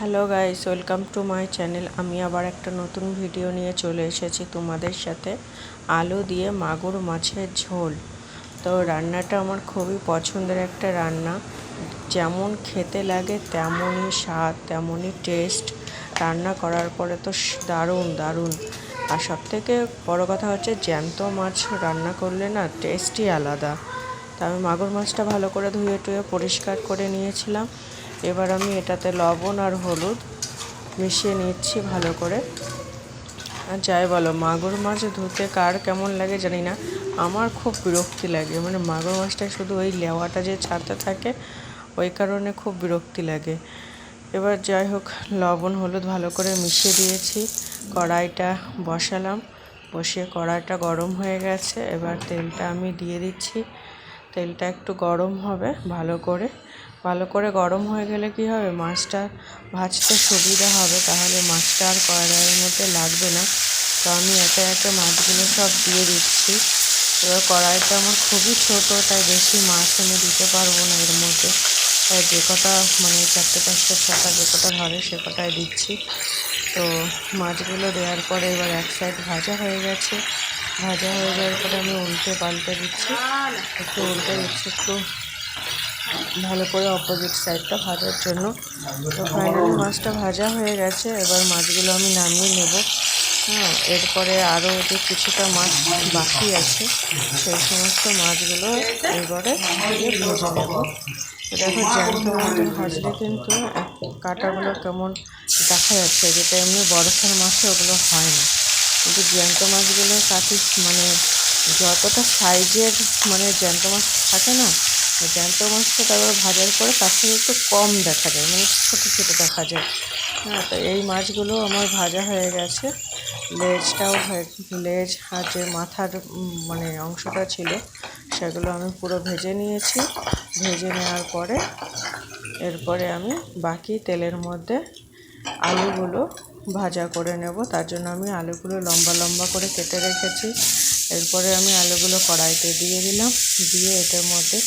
Hello guys, welcome to my channel. আমি আবার একটা নতুন ভিডিও নিয়ে চলে এসেছি তোমাদের সাথে। আলু দিয়ে মাগুর মাছের ঝোল। তো রান্নাটা আমার খুবই পছন্দের একটা রান্না। যেমন খেতে লাগে তেমনই স্বাদ, তেমনই টেস্ট রান্না করার পরে তো দারুণ দারুণ। আর সব থেকে বড়ো কথা হচ্ছে জ্যান্ত মাছ রান্না করলে না টেস্টই আলাদা। তা আমি মাগুর মাছটা ভালো করে ধুয়ে টুয়ে পরিষ্কার করে নিয়েছিলাম। এবার আমি এটাতে লবণ আর হলুদ মিশিয়ে নিচ্ছি ভালো করে। আর যাই বলো, মাগুর মাছ ধুতে কার কেমন লাগে জানি না। আমার খুব বিরক্তি লাগে মানে মাগুর মাছটা শুধু ওই লেওয়াটা যে ছাড়তে থাকে, ওই কারণে খুব বিরক্তি লাগে। এবার যাই হোক, লবণ হলুদ ভালো করে মিশিয়ে দিয়েছি, কড়াইটা বসালাম। বসিয়ে কড়াইটা গরম হয়ে গেছে, এবার তেলটা আমি দিয়ে দিচ্ছি। তেলটা একটু গরম হবে ভালো করে। ভালো করে গরম হয়ে গেলে কি হবে? মাছটা ভাজতে সুবিধা হবে। তাহলে মাছটা আর কড়াইয়ের মধ্যে লাগবে না। তো আমি একে একে মাছগুলো সব দিয়ে দিচ্ছি। এবার কড়াইটা আমার খুবই ছোটো, তাই বেশি মাছ আমি দিতে পারব না এর মধ্যে। তাই যে কটা মানে চারটে, পাঁচটা, ছটা যে কটা ধরে সে কটাই দিচ্ছি। তো মাছগুলো দেওয়ার পরে এবার এক সাইড ভাজা হয়ে গেছে। ভাজা হয়ে যাওয়ার পরে আমি উল্টে পাল্টে দিচ্ছি। একটু উল্টে দিচ্ছি, একটু ভালো করে অপোজিট সাইডটা ভাজার জন্য। তো ফাইনালি মাছটা ভাজা হয়ে গেছে, এবার মাছগুলো আমি নামিয়ে নেব। হ্যাঁ এরপরে আরও যে কিছুটা মাছ বাকি আছে, সেই সমস্ত মাছগুলো এবারে ভেজে নেব। দেখো, জ্যান্ত মাছ ভাজলে কিন্তু কাঁটাগুলো কেমন দেখা যাচ্ছে যেটা এমনি বরফের মাছে ওগুলো হয় না। কিন্তু জ্যান্ত মাছগুলো কাটি মানে যতটা সাইজের মানে জ্যান্ত মাছ থাকে না জ্যান্ত মাছটা তারপর ভাজার পরে তার থেকে একটু কম দেখা যায় মানে ছোটো ছোটো দেখা যায়। হ্যাঁ তো এই মাছগুলো আমার ভাজা হয়ে গেছে। লেজটাও লেজ আর যে মাথার মানে অংশটা ছিল, সেগুলো আমি পুরো ভেজে নিয়েছি। ভেজে নেওয়ার পরে এরপরে আমি বাকি তেলের মধ্যে আলুগুলো ভাজা করে নেব। তার জন্য আমি আলুগুলো লম্বা লম্বা করে কেটে রেখেছি। এরপরে আমি আলুগুলো কড়াইতে দিয়ে দিলাম। দিয়ে এটার মধ্যে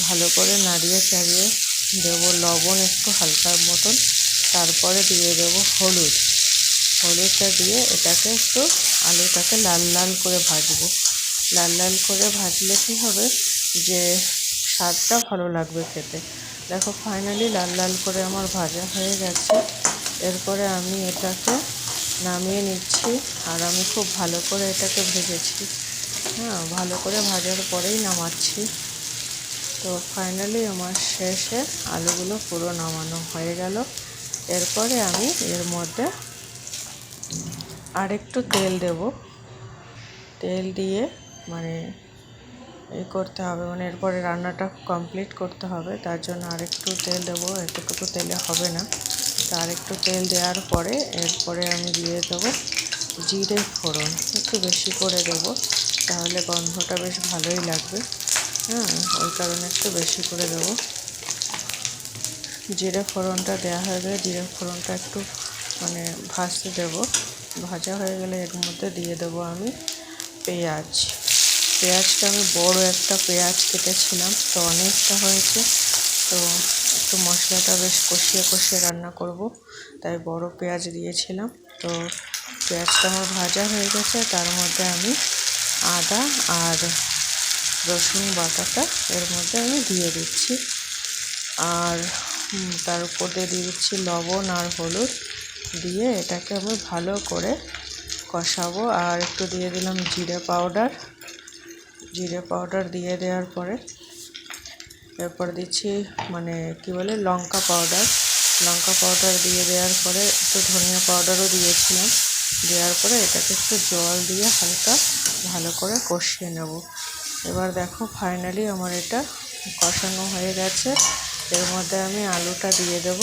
ভালো করে নাড়িয়ে চাড়িয়ে দেবো লবণ একটু হালকার মতন। তারপরে দিয়ে দেবো হলুদ। হলুদটা দিয়ে এটাকে একটু আলুটাকে লাল লাল করে ভাজবো। লাল লাল করে ভাজলে কী হবে? যে স্বাদটা ভালো লাগবে খেতে। দেখো ফাইনালি লাল লাল করে আমার ভাজা হয়ে গেছে। এরপরে আমি এটাকে নামিয়ে নিচ্ছি আর আমি খুব ভালো করে এটাকে ভেজেছি। হ্যাঁ ভালো করে ভাজার পরেই নামাচ্ছি। তো ফাইনালি আমার শেষে আলুগুলো পুরো নামানো হয়ে গেল। এরপরে আমি এর মধ্যে আরেকটু তেল দেব। তেল দিয়ে মানে এই করতে হবে মানে এরপরে রান্নাটা কমপ্লিট করতে হবে, তার জন্য আরেকটু তেল দেবো। এতটুকু তেলে হবে না। তো আরেকটু তেল দেওয়ার পরে এরপরে আমি দিয়ে দেবো জিরে ফোড়ন। একটু বেশি করে দেবো, তাহলে গন্ধটা বেশ ভালোই লাগবে। হ্যাঁ ওই কারণে একটু বেশি করে দেবো। জিরে ফোড়নটা দেওয়া হয়ে গেলে জিরে ফোড়নটা একটু মানে ভাজতে দেবো। ভাজা হয়ে গেলে এর মধ্যে দিয়ে দেবো আমি পেঁয়াজ। পেঁয়াজটা আমি বড় একটা পেঁয়াজ কেটেছিলাম, তো অনেকটা হয়েছে। তো একটু মশলাটা বেশ কষিয়ে কষিয়ে রান্না করব, তাই বড় পেঁয়াজ দিয়েছিলাম। তো পেঁয়াজটা আমার ভাজা হয়ে গেছে, তার মধ্যে আমি আদা আর রসুন বাটাটা এর মধ্যে আমি দিয়ে দিচ্ছি। আর তার উপর দিয়ে দিচ্ছি লবণ আর হলুদ। দিয়ে এটাকে আমি ভালো করে কষাবো। আর একটু দিয়ে দিলাম জিরে পাউডার। জিরে পাউডার দিয়ে দেওয়ার পরে এরপর দিচ্ছি মানে কি বলে, লঙ্কা পাউডার। লঙ্কা পাউডার দিয়ে দেওয়ার পরে একটু ধনিয়া পাউডারও দিয়েছিলাম। দেওয়ার পরে এটাকে একটু জল দিয়ে হালকা ভালো করে কষিয়ে নেব। এবার দেখো ফাইনালি আমার এটা কষানো হয়ে গেছে। এর মধ্যে আমি আলুটা দিয়ে দেব।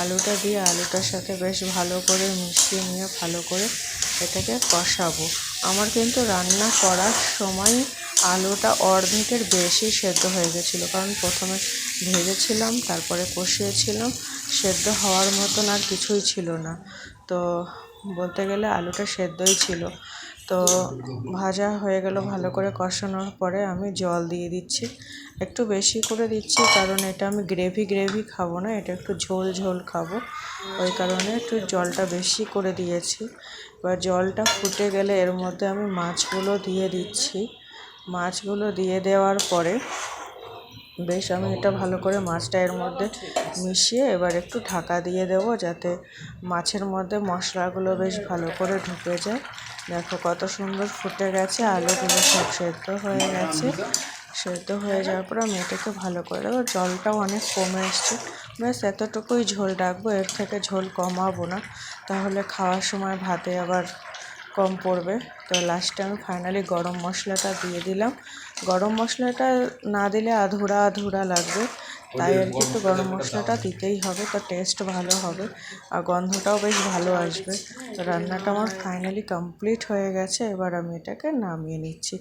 আলুটা দিয়ে আলুটার সাথে বেশ ভালো করে মিশিয়ে নিয়ে ভালো করে এটাকে কষাবো। আমার কিন্তু রান্না করার সময় আলুটা অর্ধেকের বেশি সেদ্ধ হয়ে গেছিল। কারণ প্রথমে ভেজেছিলাম, তারপরে কষিয়েছিলাম, সেদ্ধ হওয়ার মতন আর কিছুই ছিল না। তো বলতে গেলে আলুটা সেদ্ধই ছিল। তো ভাজা হয়ে গেল, ভালো করে কষানোর পরে আমি জল দিয়ে দিচ্ছি। একটু বেশি করে দিচ্ছি কারণ এটা আমি গ্রেভি গ্রেভি খাব না, এটা একটু ঝোল ঝোল খাব। ওই কারণে একটু জলটা বেশি করে দিয়েছি। এবার জলটা ফুটে গেলে এর মধ্যে আমি মাছগুলো দিয়ে দিচ্ছি। মাছগুলো দিয়ে দেওয়ার পরে বেশ আমি এটা ভালো করে মাছটা এর মধ্যে মিশিয়ে এবার একটু ঢাকা দিয়ে দেবো যাতে মাছের মধ্যে মশলাগুলো বেশ ভালো করে ঢুকে যায়। দেখো কত সুন্দর ফুটে গেছে আলুগুলো সব সেদ্ধ হয়ে গেছে। সেদ্ধ হয়ে যাওয়ার পর আমি এটাকে ভালো করে দেবো জলটাও অনেক কমে এসছে। ব্যাস, এতটুকুই ঝোল রাখব, এর থেকে ঝোল কমাবো না। তাহলে খাওয়ার সময় ভাতে আবার কম পড়বে। তো লাস্টে আমি ফাইনালি গরম মশলাটা দিয়ে দিলাম। গরম মশলাটা না দিলে আধুরা আধুরা লাগবে। তাই আর কি, একটু গরম মশলাটা দিতেই হবে, তো টেস্ট ভালো হবে। আর গন্ধটাও বেশ ভালো আসবে। তো রান্নাটা আমার ফাইনালি কমপ্লিট হয়ে গেছে, এবার আমি এটাকে নামিয়ে নিচ্ছি।